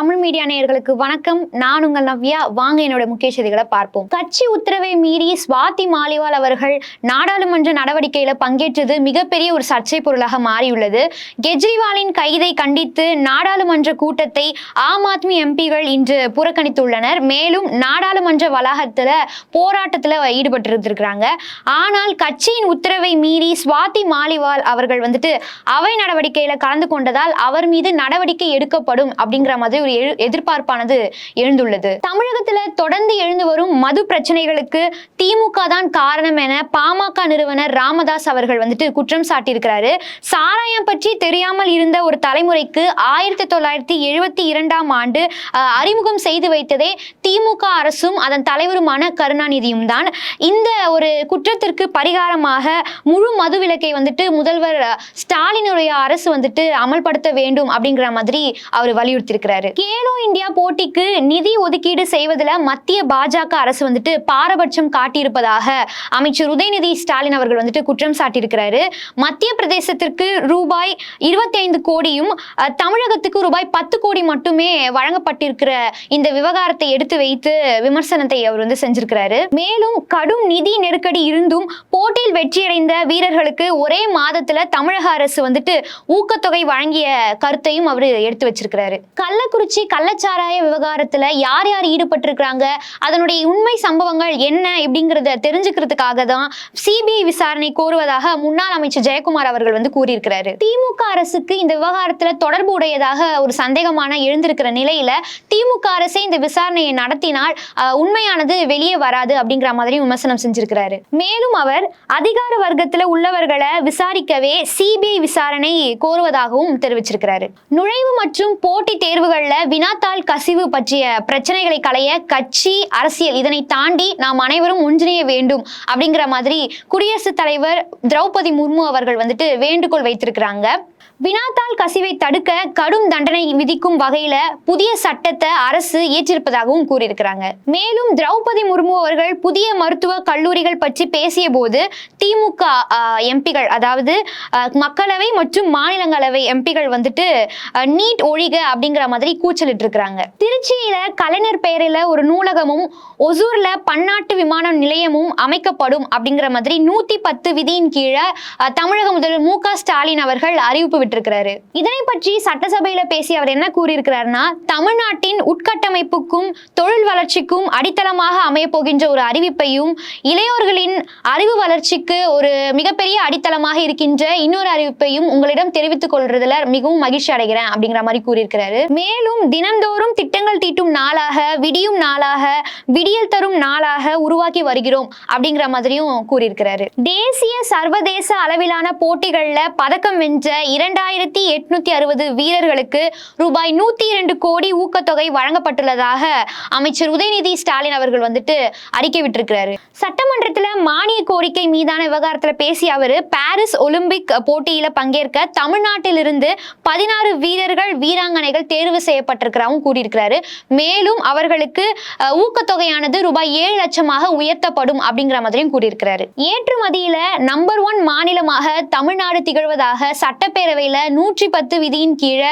Tamil media நேயர்களுக்கு வணக்கம். நான் உங்கள் நவ்யா. வாங்க என்னோட முக்கிய செய்திகளை பார்ப்போம். கட்சி உத்தரவை மீறி ஸ்வாதி மாலிவால் அவர்கள் நாடாளுமன்ற நடவடிக்கையில பங்கேற்றது மிகப்பெரிய ஒரு சர்ச்சை பொருளாக மாறியுள்ளது. கெஜ்ரிவாலின் கைதை கண்டித்து நாடாளுமன்ற கூட்டத்தை ஆம் ஆத்மி எம்பிகள் இன்று புறக்கணித்துள்ளனர். மேலும் நாடாளுமன்ற வளாகத்துல போராட்டத்துல ஈடுபட்டிருந்திருக்கிறாங்க. ஆனால் கட்சியின் உத்தரவை மீறி ஸ்வாதி மாலிவால் அவர்கள் வந்துட்டு அவை நடவடிக்கையில கலந்து கொண்டதால் அவர் மீது நடவடிக்கை எடுக்கப்படும் அப்படிங்கிற மாதிரி ஒரு எதிர்பார்ப்பானது எழுந்துள்ளது. தமிழகத்துல தொடர்ந்து எழுந்து வரும் மது பிரச்சனைகளுக்கு திமுக தான் காரணம் என பாமக நிறுவனர் ராமதாஸ் அவர்கள் வந்துட்டு குற்றம் சாட்டியிருக்கிறாரு. சாராயம் பற்றி தெரியாமல் இருந்த ஒரு தலைமுறைக்கு ஆயிரத்தி தொள்ளாயிரத்தி எழுபத்தி இரண்டாம் ஆண்டு அறிமுகம் செய்து வைத்ததே திமுக அரசும் அதன் தலைவருமான கருணாநிதியும் தான். இந்த ஒரு குற்றத்திற்கு பரிகாரமாக முழு மது விலக்கை வந்துட்டு முதல்வர் ஸ்டாலினுடைய அரசு வந்துட்டு அமல்படுத்த வேண்டும் அப்படிங்கிற மாதிரி அவர் வலியுறுத்தியிருக்கிறாரு. கேலோ இந்தியா போட்டிக்கு நிதி ஒதுக்கீடு செய்வதில் மத்திய பாஜக அரசு வந்துட்டு பாரபட்சம் காட்டியிருப்பதாக அமைச்சர் உதயநிதி ஸ்டாலின் அவர்கள் வந்துட்டு குற்றம் சாட்டியிருக்கிறாரு. மத்திய பிரதேசத்திற்கு ரூபாய் இருபத்தி ஐந்து கோடியும் தமிழகத்துக்கு ரூபாய் பத்து கோடி மட்டுமே வழங்கப்பட்டிருக்கிற இந்த விவகாரத்தை எடுத்து வைத்து விமர்சனத்தை அவர் வந்து செஞ்சிருக்கிறாரு. மேலும் கடும் நிதி நெருக்கடி இருந்தும் போட்டியில் வெற்றியடைந்த வீரர்களுக்கு ஒரே மாதத்துல தமிழக அரசு வந்துட்டு ஊக்கத்தொகை வழங்கிய கருத்தையும் அவர் எடுத்து வச்சிருக்கிறாரு. கள்ளக்குறி கள்ளக்குறிச்சி கள்ளச்சாராய விவகாரத்துல யார் யார் ஈடுபட்டிருக்கிறாங்க? அதனுடைய உண்மை சம்பவங்கள் என்ன? இப்படிங்கிறத தெரிஞ்சுக்கிறதுக்காக தான் சிபிஐ விசாரணை கோருவதாக முன்னாள் அமைச்சர் ஜெயக்குமார் அவர்கள் வந்து கூறியிருக்கிறாரு. திமுக அரசுக்கு இந்த விவகாரத்துல தொடர்பு உடையதாக ஒரு சந்தேகமான எழுந்திருக்கிற நிலையில திமுக அரசே இந்த விசாரணையை நடத்தினால் உண்மையானது வெளியே வராது அப்படிங்கிற மாதிரி விமர்சனம் செஞ்சிருக்கிறாரு. மேலும் அவர் அதிகார வர்க்கத்துல உள்ளவர்களை விசாரிக்கவே சிபிஐ விசாரணை கோருவதாகவும் தெரிவிச்சிருக்கிறாரு. நுழைவு மற்றும் போட்டி தேர்வுகள்ல வினாத்தாள் கசிவு பற்றிய பிரச்சனைகளை களைய கட்சி அரசியல் இதனை தாண்டி நாம் அனைவரும் ஒன்றிணைய வேண்டும் அப்படிங்கிற மாதிரி குடியரசுத் தலைவர் திரௌபதி முர்மு அவர்கள் வந்துட்டு வேண்டுகோள் வைத்திருக்கிறாங்க. வினாத்தாள் கசிவை தடுக்க கடும் தண்டனை விதிக்கும் வகையில புதிய சட்டத்தை அரசு இயற்றிருப்பதாகவும் கூறியிருக்கிறாங்க. மேலும் திரௌபதி முர்மு அவர்கள் புதிய மருத்துவ கல்லூரிகள் பற்றி பேசிய போது திமுக எம்பிகள் அதாவது மக்களவை மற்றும் மாநிலங்களவை எம்பிகள் வந்துட்டு நீட் ஒழிக அப்படிங்கிற மாதிரி கூச்சலிட்டு இருக்கிறாங்க திருச்சியில கலைஞர் பெயரில் ஒரு நூலகமும் ஒசூர்ல பன்னாட்டு விமான நிலையமும் அமைக்கப்படும் அப்படிங்கிற மாதிரி நூத்தி பத்து விதியின் கீழே தமிழக முதல்வர் மு ஸ்டாலின் அவர்கள் அறிவிப்பு விட்டிருக்கிறாரு. இதனை பற்றி சட்டசபையில பேசி அவர் என்ன கூறியிருக்கிறாருன்னா தமிழ்நாட்டின் உட்கட்டமைப்புக்கும் தொழில் வளர்ச்சிக்கும் அடித்தளமாக அமைய போகின்ற ஒரு அறிவிப்பையும் இளையோர்களின் அறிவு வளர்ச்சிக்கு ஒரு மிகப்பெரிய அடித்தளமாக இருக்கின்ற இன்னொரு அறிவிப்பையும் உங்களிடம் தெரிவித்துக் கொள்றதுல மிகவும் மகிழ்ச்சி அடைகிறேன் அப்படிங்கிற மாதிரி கூறியிருக்கிறாரு. மேலும் தினந்தோறும் திட்டங்கள் தீட்டும் நாளாக விடியும் நாளாக விடியல் தரும் நாளாக உருவாக்கி வருகிறோம் அப்படிங்கிற மாதிரியும் கூறியிருக்கிறாரு. தேசிய சர்வதேச அளவிலான போட்டிகளில் பதக்கம் வென்ற இரண்டாயிரத்தி எட்நூத்தி அறுபது வீரர்களுக்கு ரூபாய் நூத்தி இரண்டு கோடி ஊக்கத்தொகை வழங்கப்பட்டுள்ளதாக அமைச்சர் உதயநிதி ஸ்டாலின் அவர்கள் வந்துட்டு அறிக்கை விட்டிருக்கிறாரு. சட்டமன்றத்துல மானிய கோரிக்கை மீதான விவகாரத்துல பேசிய அவரு பாரிஸ் ஒலிம்பிக் போட்டியில பங்கேற்க தமிழ்நாட்டிலிருந்து பதினாறு வீரர்கள் வீராங்கனைகள் தேர்வு செய்யப்பட்டிருக்கிறாவும் கூறியிருக்கிறாரு. மேலும் அவர்களுக்கு ஊக்கத்தொகையானது ரூபாய் ஏழு லட்சமாக உயர்த்தப்படும் அப்படிங்கிற மாதிரியும் கூறியிருக்கிறாரு. ஏற்றுமதியில நம்பர் ஒன் மாநிலமாக தமிழ்நாடு திகழ்வதாக சட்டப்பேரவை சட்டப்பேரவையில் நூற்றி பத்து விதியின் கீழே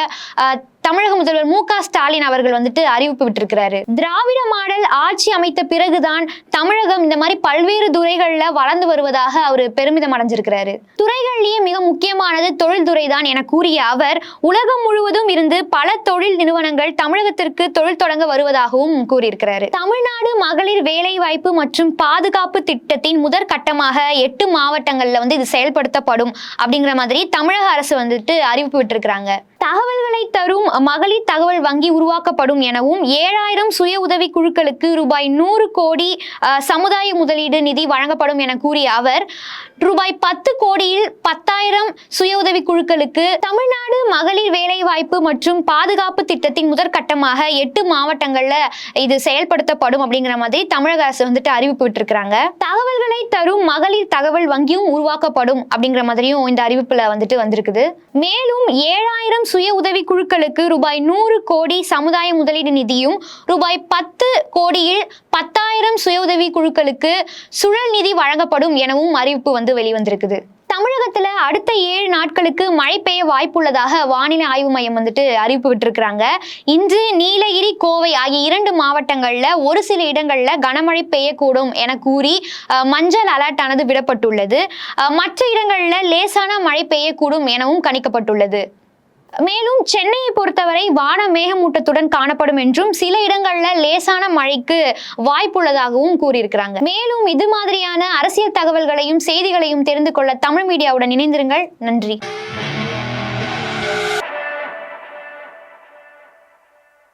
தமிழக முதல்வர் மு ஸ்டாலின் அவர்கள் வந்துட்டு அறிவிப்பு விட்டிருக்கிறாரு. திராவிட மாடல் ஆட்சி அமைத்த பிறகுதான் தமிழகம் இந்த மாதிரி பல்வேறு துறைகள்ல வளர்ந்து வருவதாக அவர் பெருமிதம் அடைஞ்சிருக்கிறாரு. துறைகள்லயே மிக முக்கியமானது தொழில்துறை தான் என கூறிய அவர் உலகம் முழுவதும் இருந்து பல தொழில் நிறுவனங்கள் தமிழகத்திற்கு தொழில் தொடங்க வருவதாகவும் கூறியிருக்கிறாரு. தமிழ்நாடு மகளிர் வேலைவாய்ப்பு மற்றும் பாதுகாப்பு திட்டத்தின் முதற் கட்டமாக எட்டு மாவட்டங்கள்ல வந்து இது செயல்படுத்தப்படும் அப்படிங்கிற மாதிரி தமிழக அரசு வந்துட்டு அறிவிப்பு விட்டுருக்கிறாங்க. தகவல்களை தரும் மகளிர் தகவல் வங்கி உருவாக்கப்படும் எனவும் ஏழாயிரம் சுய உதவி குழுக்களுக்கு ரூபாய் நூறு கோடி சமுதாய முதலீடு நிதி வழங்கப்படும் என கூறிய அவர் ரூபாய் பத்து கோடியில் பத்தாயிரம் சுய உதவி குழுக்களுக்கு தமிழ்நாடு மகளிர் வேலைவாய்ப்பு மற்றும் பாதுகாப்பு திட்டத்தின் முதற்கட்டமாக எட்டு மாவட்டங்கள்ல இது செயல்படுத்தப்படும் அப்படிங்கிற மாதிரி தமிழக அரசு வந்துட்டு அறிவிப்பு விட்டிருக்கிறாங்க தகவல்களை தரும் மகளிர் தகவல் வங்கியும் உருவாக்கப்படும் அப்படிங்கிற மாதிரியும் இந்த அறிவிப்புல வந்துட்டு வந்திருக்குது. மேலும் ஏழாயிரம் சுய உதவி குழுக்களுக்கு ரூபாய் நூறு கோடி சமுதாய முதலீடு நிதியும் ரூபாய் பத்து கோடியில் பத்தாயிரம் சுய உதவி குழுக்களுக்கு சுழல் நிதி வழங்கப்படும் எனவும் அறிவிப்பு வந்து வெளிவந்திருக்குது. தமிழகத்துல அடுத்த ஏழு நாட்களுக்கு மழை பெய்ய வாய்ப்புள்ளதாக வானிலை ஆய்வு மையம் வந்துட்டு அறிவிப்பு விட்டுருக்காங்க இன்று நீலகிரி கோவை ஆகிய இரண்டு மாவட்டங்கள்ல ஒரு சில இடங்கள்ல கனமழை பெய்யக்கூடும் என கூறி மஞ்சள் அலர்ட் ஆனது விடப்பட்டுள்ளது. மற்ற இடங்கள்ல லேசான மழை பெய்யக்கூடும் எனவும் கணிக்கப்பட்டுள்ளது. மேலும் சென்னையை பொறுத்தவரை வான மேகமூட்டத்துடன் காணப்படும் என்றும் சில இடங்கள்ல லேசான மழைக்கு வாய்ப்புள்ளதாகவும் கூறியிருக்கிறாங்க. மேலும் இது மாதிரியான அரசியல் தகவல்களையும் செய்திகளையும் தெரிந்து கொள்ள தமிழ் மீடியாவுடன் இணைந்திருங்கள். நன்றி.